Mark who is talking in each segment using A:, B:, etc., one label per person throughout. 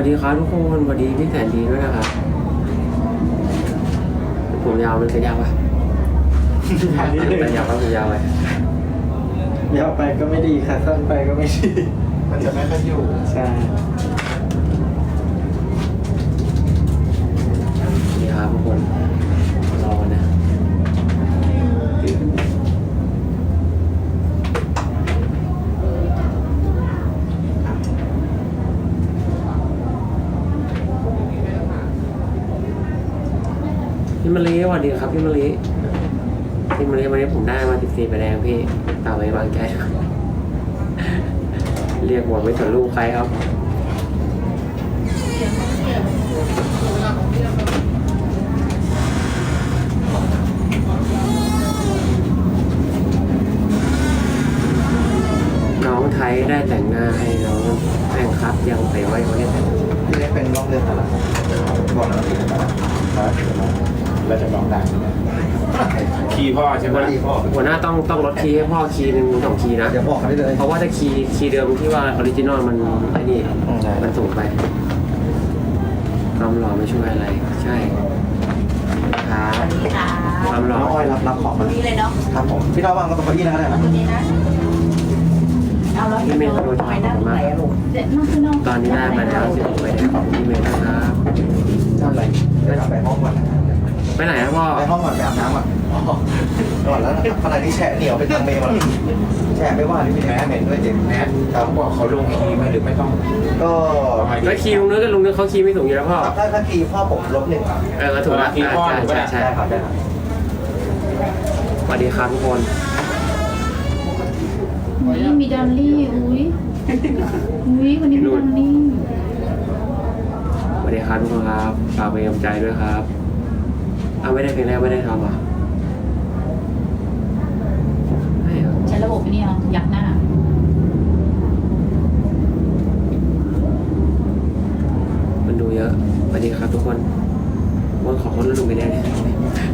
A: วัสดีครับทุกคนสวัสดีพี่แสนดีด้วยนะครับผมยาวมันจะยาวปะแต่ยาวปะผมยาวไป
B: ยาวไปก็ไม่ดีค่ะสั้นไปก็ไม่ดี
C: มันจะไม่ค่อยอยู่
B: ใช่
A: นี่ครับทุกคนรอนะ พี่มะลิสวัสดีครับพี่มะลิพี่มะลิวันนี้ผมได้มาติดสีไปแดงพี่ตามไปวางใจเรียกหัวไม่สนลูกใครครับน้องไทยได้แต่งหน้าให้น้องแป้งครับยังแต่ว่ายังไม่ได้แต่ง
C: ไม่ได้เป็นรองเรืองอะไรบอกแล้วถึงแล้ว เราจะร้องดัง
D: คีย์พ่อใช่ไหม
C: วันดีพ่อ
A: หัวหน้าต้องต้องลดคีย์ให้พ่อคีย์หนึ่งสองคีย์นะ
C: เดี๋ยวบอกเขาได้เลย
A: เพราะว่าถ้าคีย์คีย์เดิมที่ว่าออริจินอลมันไอ้นี่
C: อืมใช่
A: มันสูงไปความหล่อไม่ช่วยอะไร ใช่ครับ
E: ค่ะ
A: ความหล่อ
C: น้องอ้อยรับรับของมา
E: นี่เลยเนาะ
C: ครับผมพี่น้องวางก็ตรงนี้นะก็ได้นะ
E: ตัวนี้นะเอาแล้วเห็นน้องไม่นั่งไหนอะลูกเด็ดนั่งข้างนอก
A: ตอนนี้ได้มาแล้วสิบหกใบแดงขอบคุณพี่เมย์นะครับ
C: ก่อนแล้วขณะนี้แฉะเหนียวไปทางเมย์มาแฉะไม่ว่านี่มีแต่เหม็นด้วยเจ็บ
D: แมทเขาบอกเขาลงคีย์ไหมหรือไม่ต้อง
C: ก็
A: แล้วคีย์ลุงเนื้อกับลุงเนื้อเขาคีย์ไม่สูงอยู่แล้วพ่อ
C: ถ้าถ้าคีย์พ่อผมลบหนึ่ง
A: เออถูกแล้วใช่ใช่ใช่
C: ได้ครับได้ครับ
A: สวัสดีครับทุกคน
E: อุ้ยมีดอลลี่อุ้ยอุ้ยวันนี้มีดอลลี่
A: สวัสดีครับทุกคนครับฝากเป็นกำลังใจด้วยครับเอาไม่ได้เพลงแรกไม่ได้ทำเหรอะไม่เห ระ
E: บบนี่เหรอยักหน้า
A: มันดูเยอะสวัสดีครับทุกคนวันขอคนละลุงไปได้เลย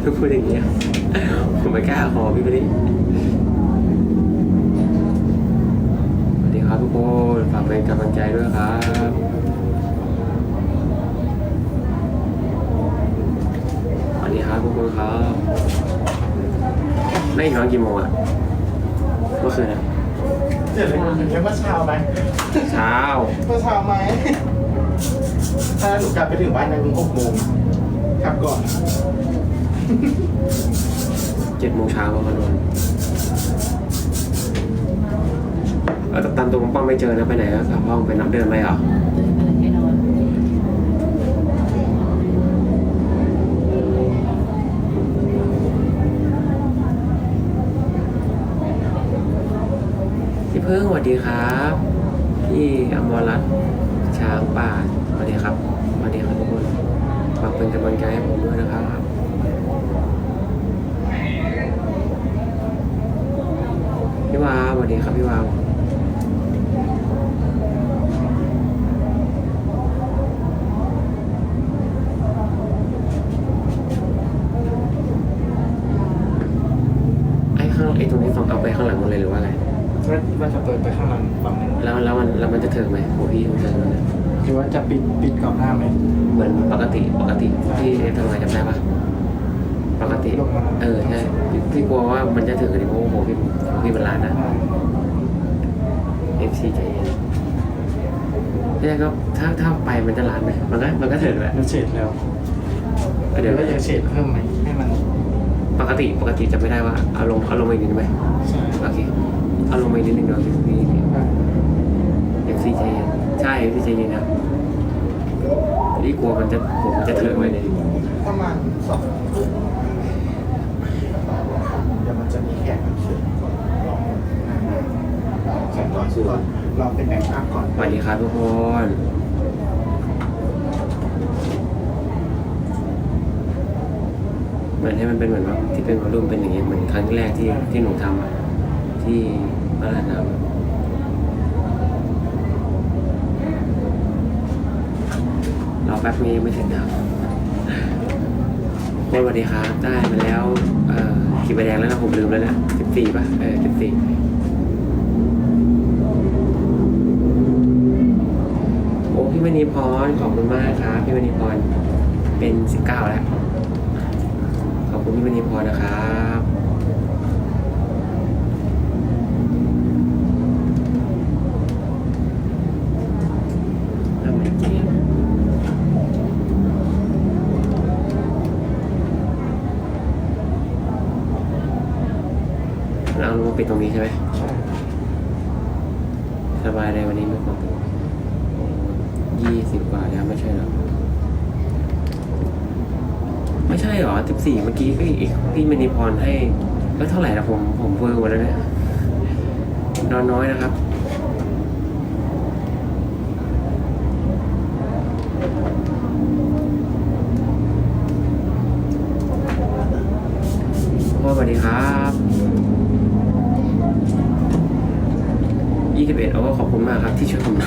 A: ทุกคนอย่างเงี้ยผมไม่กล้าขอพี่ไปดิสวัสดีครับทุกคนฝากเป็นกำลังใจด้วยครับสวัสดีครับทุกคนครับไม่นอนกี่โมงอะ มื่อคืนอะ
C: เจ็ดเลยเมื่อเช้าไหม
A: เช้า
C: เมื่อเช้าไหมถ้าหนูกลับไปถึงบ้านในหกโมงกลับก่อน
A: เจ็ดโมงเช้าประมาณนั้นเออแต่ตามตัวป้อมไม่เจอนะไปไหนอะครับพ่อไปนับเดินไปเหรอ
E: ให้นอน
A: พี่เพิ่งสวัสดีครับ พี่อมรรัตน์ช้างป่าสวัสดีครับสวัสดีครับทุกคนฝากเป็นกำลังใจให้ผมด้วยนะครับพี่วาวสวัสดีครับพี่วาวไอ้ข้างไอ้ตรงนี้ต้องเอาไปข้างหลังหมดเลยหรือว่าอะไร
B: ว่าจะเปิดไปข้างหลังฝั่งนึง
A: แล้วแล้วมันแล้วมันจะเถิงไหมโหพี่มันเถิงมันเนี่ย
B: หรือว่าจะปิดปิดก่อนหน้าไหม
A: เหมือนปกติปกติที่ทำงานจำได้ปะปกติ
B: ลงมา
A: เออใช่พี่พี่กลัวว่ามันจะถึงดิเพราะว่าโหพี่พี่เป็นร้านนะเอฟซีใจเย็นเนี่ยก็ถ้าถ้าไปมันจะร้านไหมมันก็มันก็ถึงแหละ
B: มันเฉดแล้ว
A: เดี๋ยว
B: ก็จะเฉดเพิ่มไหมให้มัน
A: ปกติปกติจะไม่ได้ว่าเอาลงเอาลงมาอีกนิดนึงไหม
B: ใช่
A: โอเค เอาลงมาอีกนิดนึงเดี๋ยวพี่เอฟซีใจเย็นใช่เอฟซีใจเย็นครับพี่กลัวมันจะผมจะเถิงไปเนี่ย
C: ประมาณสองเดี๋ยวมันจะมีแขกรับเชิญก่อนลองแขกก่อนก่อนลองเป็นแอคชั่นก่อน
A: สวัสดีครับทุกคนเหมือนให้มันเป็นเหมือนแบบที่เป็นวอลลุ่มเป็นอย่างเงี้ยเหมือนครั้งแรกที่ที่หนูทำอะ ที่บ้านน้ำอะรอแป๊บนี้ไม่ถึงนะครับโค้ดสวัสดีครับได้มาแล้วเอ่อกี่ใบแดงแล้วนะผมลืมแล้วนะสิบสี่ป่ะเออสิบสี่โอ้พี่มณีพรขอบคุณมากครับพี่มณีพรเป็นสิบเก้าแล้วขอบคุณพี่มณีพรนะครับน้ำมันเจนเราลงมา ปิดตรงนี้ใช่ไหม
C: ใช่
A: สบายเลยวันนี้ไม่ควรยี่สิบกว่าแล้วไม่ใช่หรอ ไม่ใช่หรอสิบสี่เมื่อกี้ก็อีกพี่มณีพรให้แล้วเท่าไหร่ละผมผมเวอร์หมดแล้วเนี่ยนอนน้อยนะครับสวัสดีครับ ยี่สิบเอ็ดโอ้ขอบคุณมากครับที่ช่วยผมย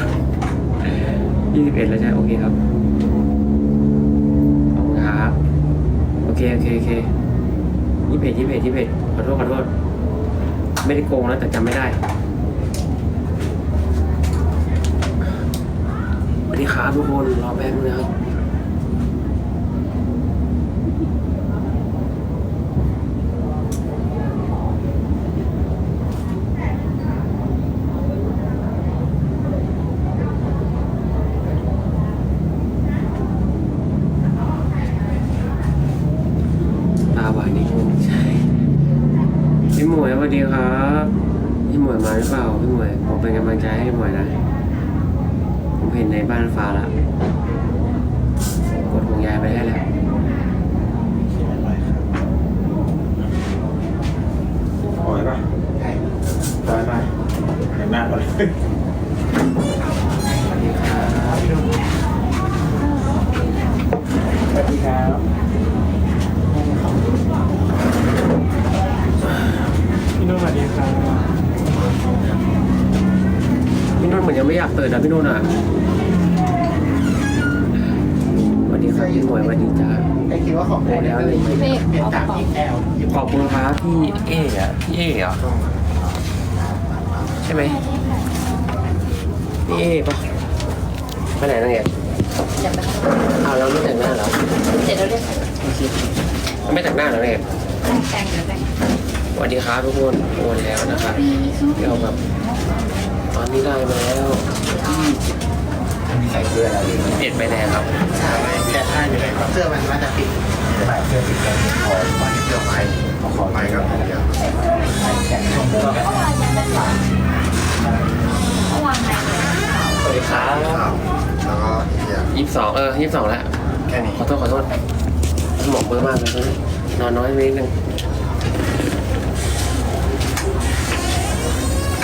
A: ยี่สิบเอ็ดแล้วใช่โอเคครับขอบคุณครับโอเคโอเคโอเคยี่สิบเอ็ดยี่สิบเอ็ดยี่สิบเอ็ดขอโทษขอโทษไม่ได้โกงนะแต่จำไม่ได้สวัสดีครับทุกคนรอแป๊บนึงนะครับ ตาหวานนิดนึงใช่ พี่หมวย สวัสดีครับพี่หมวยมาหรือเปล่าพี่หมวยผมเป็นกำลังใจให้พี่หมวยนะ ผมเห็นในบ้านฟ้าละกดห่วงใยไปได้แล้ว
C: อะไรครับ
D: ปล่อยปะ
C: ใช่
D: ปล่อยมาเห็นหน้าก่อนเลย
A: สวัสดีครับ
C: สวัสดีครับ พี่นุ่นสวัสดีครับ
A: พี่นุ่นเหมือนยังไม่อยากตื่นนะพี่นุ่นอะสวัสดีครับพี่หมวยสวัสดีจ้า
C: ไอคิดว่าของโปรเนี่ยก็เลยเปลี่ยนจาก XL
A: ขอบคุณครับพี่เอ๋อะพี่เอ๋อะใช่ไหมพี่เอ๋ปะไปไหนนั่งเอ๋
E: จะไป
A: เอาแล้วไม่แต่งหน้าเหรอ
E: เสร็จแล้วเรียก
A: ไม่แต่งหน้าเหรอเนี่ย
E: แต่งเดี๋ยวแต่ง
A: ส วัสดีครับทุกคนโอนแล้วนะครับเราแบบตอนนี้ได้มาแล้ว
D: ใส่เสื้ออะไร
A: เปลี่ยนไปแดงครับ
C: ใช่แค่ท่าอยู่เลยครับเสื้อมันมันจะปิด
D: ใส่เสื้อสีแดงคอวันนี้เดียวไปเอาคอไปก็เดียว
A: สวัสดีครับ
D: แล้วก็เฮีย
A: ยี่สิบสองเออยี่สิบสองแล้ว
D: แค่นี้
A: ขอโทษขอโทษสมองเบลอมากเลยตอนนี้นอนน้อยไปนิดนึง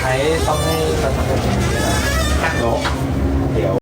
B: ใช้ต้องให้ประทำแบบนี้
D: ตั้งโลเดี๋ยว